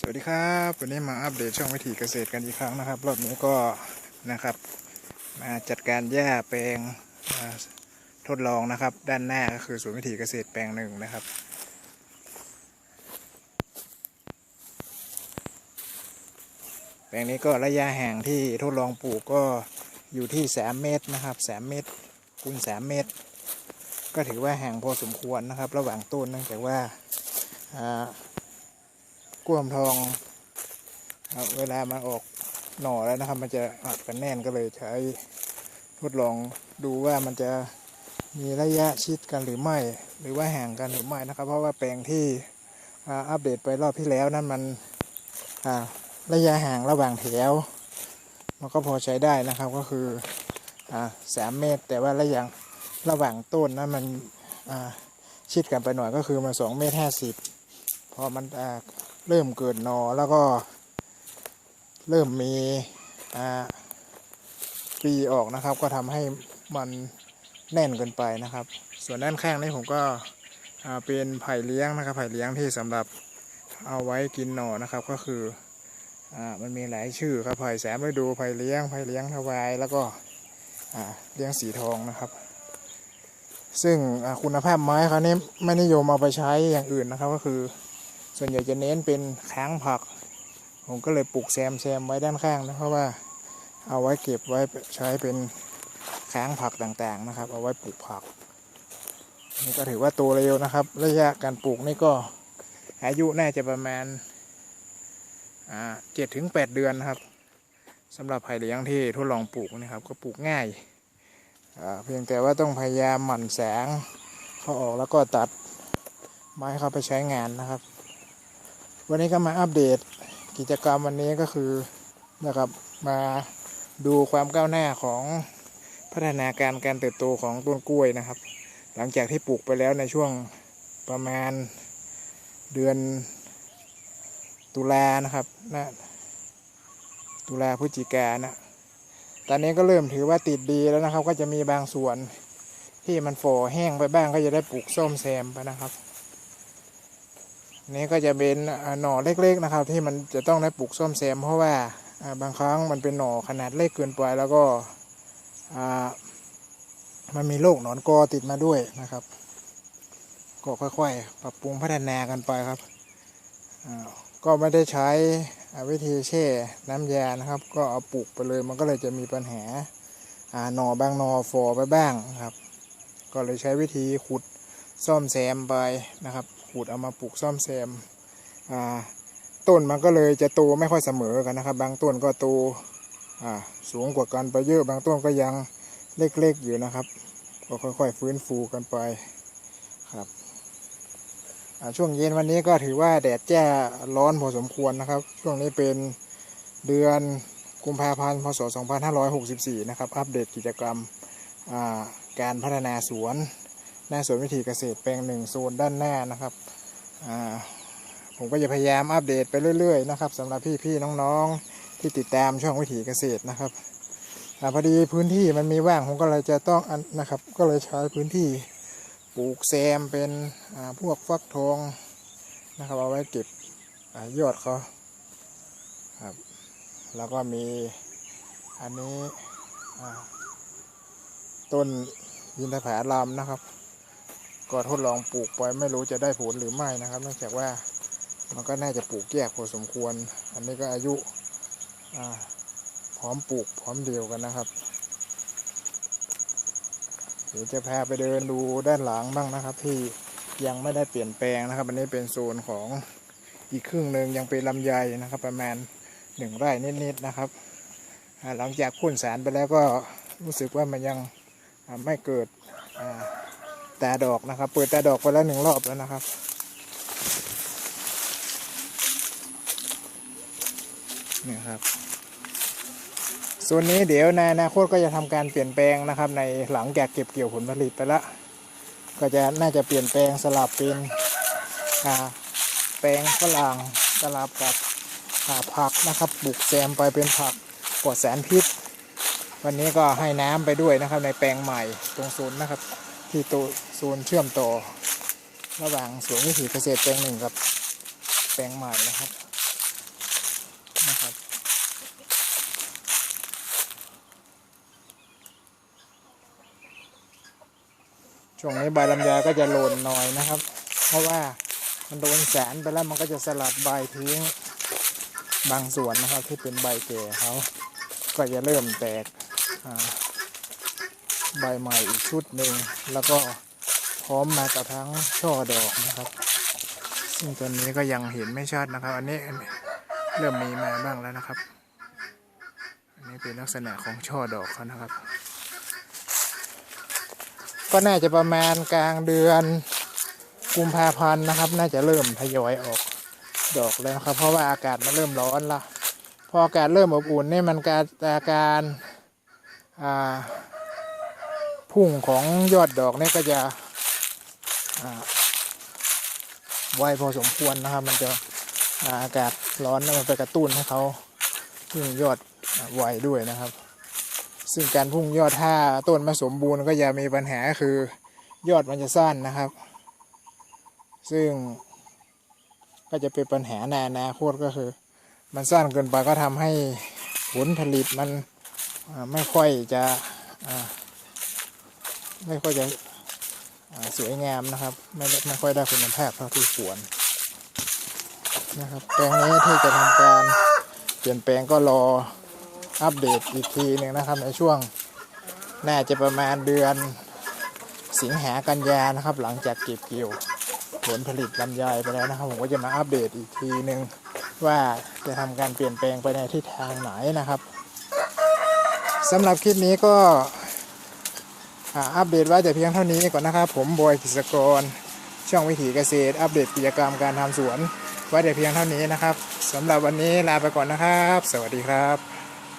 สวัสดีครับวันนี้มาอัปเดตช่องวิถีเกษตรกันอีกครั้งนะครับ รอบนี้ก็นะครับ มาจัดการหญ้าแปลงทดลองนะครับ ด้านหน้าก็คือศูนวิถีเกษตรแปลงหนึ่งนะครับ แปลงนี้ก็ระยะห่างที่ทดลองปลูกก็อยู่ที่สามเมตรนะครับสามเมตรคูณสามเมตร ก็ถือว่าห่างพอสมควรนะครับ ระหว่างต้นเนื่องจากว่า กล้วมทองครับเวลามันออกหน่อแล้วนะครับ มันจะอัดกันแน่นก็เลยใช้ทดลองดูว่ามันจะมีระยะชิดกันหรือไม่ หรือว่าห่างกันหรือไม่นะครับ เพราะว่าแปลงที่อัปเดตไปรอบที่แล้วนั้นมันระยะห่างระหว่างแถว มันก็พอใช้ได้นะครับก็คือสามเมตร แต่ว่าระยะระหว่างต้นนั้นมันชิดกันไปหน่อยก็คือมาสองเมตรห้าสิบพอมันอ เริ่มเกิดหนอแล้วก็เริ่มมีปีออกนะครับ ก็ทำให้มันแน่นเกินไปนะครับ ส่วนด้านข้างนี้ผมก็เป็นไผ่เลี้ยงนะครับ ไผ่เลี้ยงที่สำหรับเอาไว้กินหน่อนะครับ ก็คืออมันมีหลายชื่อครับไผ่แสมฤดูไผ่เลี้ยงไผ่เลี้ยงทวายแล้วก็เลี้ยงสีทองนะครับ ซึ่งคุณภาพไม้เขานี้ไม่นิยมเอาไปใช้อย่างอื่นนะครับก็คือ ส่วนใหญ่จะเน้นเป็นค้างผัก ผมก็เลยปลูกแซมแซมไว้ด้านข้างนะเพราะว่าเอาไว้เก็บไว้ใช้เป็นค้างผักต่างๆนะครับ เอาไว้ปลูกผัก นี่ก็ถือว่าโตเร็วนะครับ ระยะการปลูกนี่ก็อายุน่าจะประมาณเจ็ดถึงแปดเดือนนะครับสำหรับไผ่เลี้ยงที่ทดลองปลูกนะครับ ก็ปลูกง่ายเพียงแต่ว่าต้องพยายามหมั่นแสงเขาออกแล้วก็ตัดไม้เข้าไปใช้งานนะครับ วันนี้ก็มาอัปเดตกิจกรรมวันนี้ก็คือนะครับมาดูความก้าวหน้าของพัฒนาการการเติบโตของต้นกล้วยนะครับ หลังจากที่ปลูกไปแล้วในช่วงประมาณเดือนตุลานะครับนะตุลาพฤศจิกานะตอนนี้ก็เริ่มถือว่าติดดีแล้วนะครับ ก็จะมีบางส่วนที่มันฝ่อแห้งไปบ้างก็จะได้ปลูกส้มแซมไปนะครับ นี่ก็จะเป็นหน่อเล็กๆนะครับ ที่มันจะต้องได้ปลูกส้มแซม เพราะว่าบางครั้งมันเป็นหน่อขนาดเล็กเกินไปแล้วก็มันมีโรคหนอนกอติดมาด้วยนะครับ ก็ค่อยๆ ปรับปรุงพัฒนากันไปครับก็ไม่ได้ใช้วิธีแช่น้ำยานะครับ ก็เอาปลูกไปเลยมันก็เลยจะมีปัญหาหน่อบางหน่อฟอไปบ้างครับ ก็เลยใช้วิธีขุดซ่อมแซมไปนะครับ ขุดเอามาปลูกซ่อมแซมต้นมันก็เลยจะโตไม่ค่อยเสมอกันนะครับ บางต้นก็โตสูงกว่ากันไปเยอะบางต้นก็ยังเล็กๆอยู่นะครับ ก็ค่อยๆฟื้นฟูกันไปครับช่วงเย็นวันนี้ก็ถือว่าแดดแจ้ร้อนพอสมควรนะครับ ช่วงนี้เป็นเดือนกุมภาพันธ์พศ 2564 นะครับ อัปเดตกิจกรรมการพัฒนาสวน หน้าสวนวิถีเกษตรแปลงหนึ่งโซนด้านหน้านะครับผมก็จะพยายามอัปเดตไปเรื่อยๆนะครับสำหรับพี่ๆน้องๆที่ติดตามช่องวิถีเกษตรนะครับอพอดีพื้นที่มันมีว่างผมก็เลยจะต้องนะครับ ก็เลยใช้พื้นที่ปลูกแซมเป็นพวกฟักทองนะครับเอาไว้เก็บอยอดเขาครับแล้วก็มีอันนี้ต้นยินทผลามนะครับ ก็ทดลองปลูกไปไม่รู้จะได้ผลหรือไม่นะครับเนื่องจากว่ามันก็น่าจะปลูกแยกพอสมควร อันนี้ก็อายุพร้อมปลูกพร้อมเดียวกันนะครับเดี๋ยวจะพาไปเดินดูด้านหลังบ้างนะครับ ที่ยังไม่ได้เปลี่ยนแปลงนะครับ อันนี้เป็นโซนของอีกครึ่งหนึ่งยังเป็นลำไยนะครับ ประมาณหนึ่งไร่นิดๆนะครับหลังจากพ่นสารไปแล้วก็รู้สึกว่ามันยังไม่เกิด ตาดอกนะครับ เปิดตาดอกไปแล้วหนึ่งรอบแล้วนะครับ นี่ครับส่วนนี้เดี๋ยวในอนาคตก็จะทำการเปลี่ยนแปลงนะครับ ในหลังจากเก็บเกี่ยวผลผลิตไปแล้วก็จะน่าจะเปลี่ยนแปลงสลับเป็นแปลงฝรั่งสลับกับผักนะครับปลูกแซมไปเป็นผักปลอดสารพิษ วันนี้ก็ให้น้ำไปด้วยนะครับในแปลงใหม่ตรงโซนนะครับ ที่โตโซนเชื่อมต่อ ระหว่างสวนวิถีเกษตรแปลงหนึ่งกับแปลงใหม่นะครับนะครับช่วงนี้ใบลำไยก็จะโลนหน่อยนะครับ เพราะว่ามันโดนแสนไปแล้วมันก็จะสลัดใบทิ้งบางส่วนนะครับที่เป็นใบเก่เขาก็จะเริ่มแตกอ่า ใบใหม่อีกชุดหนึ่งแล้วก็พร้อมมากับทั้งช่อดอกนะครับ ซึ่งตอนนี้ก็ยังเห็นไม่ชัดนะครับ อันนี้เริ่มมีมาบ้างแล้วนะครับ อันนี้เป็นลักษณะของช่อดอกเขานะครับ ก็น่าจะประมาณกลางเดือนกุมภาพันธ์นะครับ น่าจะเริ่มทยอยออกดอกแล้วนะครับ เพราะว่าอากาศมันเริ่มร้อนละพออากาศเริ่มอบอุ่นนี่มันการอาการอ่า พุ่งของยอดดอกนี่ก็จะไวพอสมควรนะครับ มันจะอาอากาศร้อนมันไปกระตุ้นให้เขาพุ่งยอดไวด้วยนะครับ ซึ่งการพุ่งยอดถ้าต้นไม่สมบูรณ์ก็จะมีปัญหาคือยอดมันจะสั้นนะครับ ซึ่งก็จะเป็นปัญหาในอนาคตก็คือ มันสั้นเกินไปก็ทำให้ผลผลิตมันไม่ค่อยจะ ไม่ค่อยจะอ่สวยงามนะครับ ไม่ได้ไม่ค่อยได้คุณภาพเท่าที่ควรนะครับแปลงนี้ที่จะทำการเปลี่ยนแปลงก็รออัปเดตอีกทีหนึ่งนะครับในช่วงน่าจะประมาณเดือนสิงหากันยานะครับ หลังจากเก็บเกี่ยวผลผลิตลำไยไปแล้วนะครับ ผมก็จะมาอัปเดตอีกทีหนึ่งว่าจะทำการเปลี่ยนแปลงไปในทิศทางไหนนะครับสำหรับคลิปนี้ก็ อัปเดตไว้แต่เพียงเท่านี้ก่อนนะครับผมบอยกิษกร ช่องวิถีเกษตร อัปเดตกิจกรรมการทำสวน ไว้แต่เพียงเท่านี้นะครับสำหรับวันนี้ลาไปก่อนนะครับ สวัสดีครับ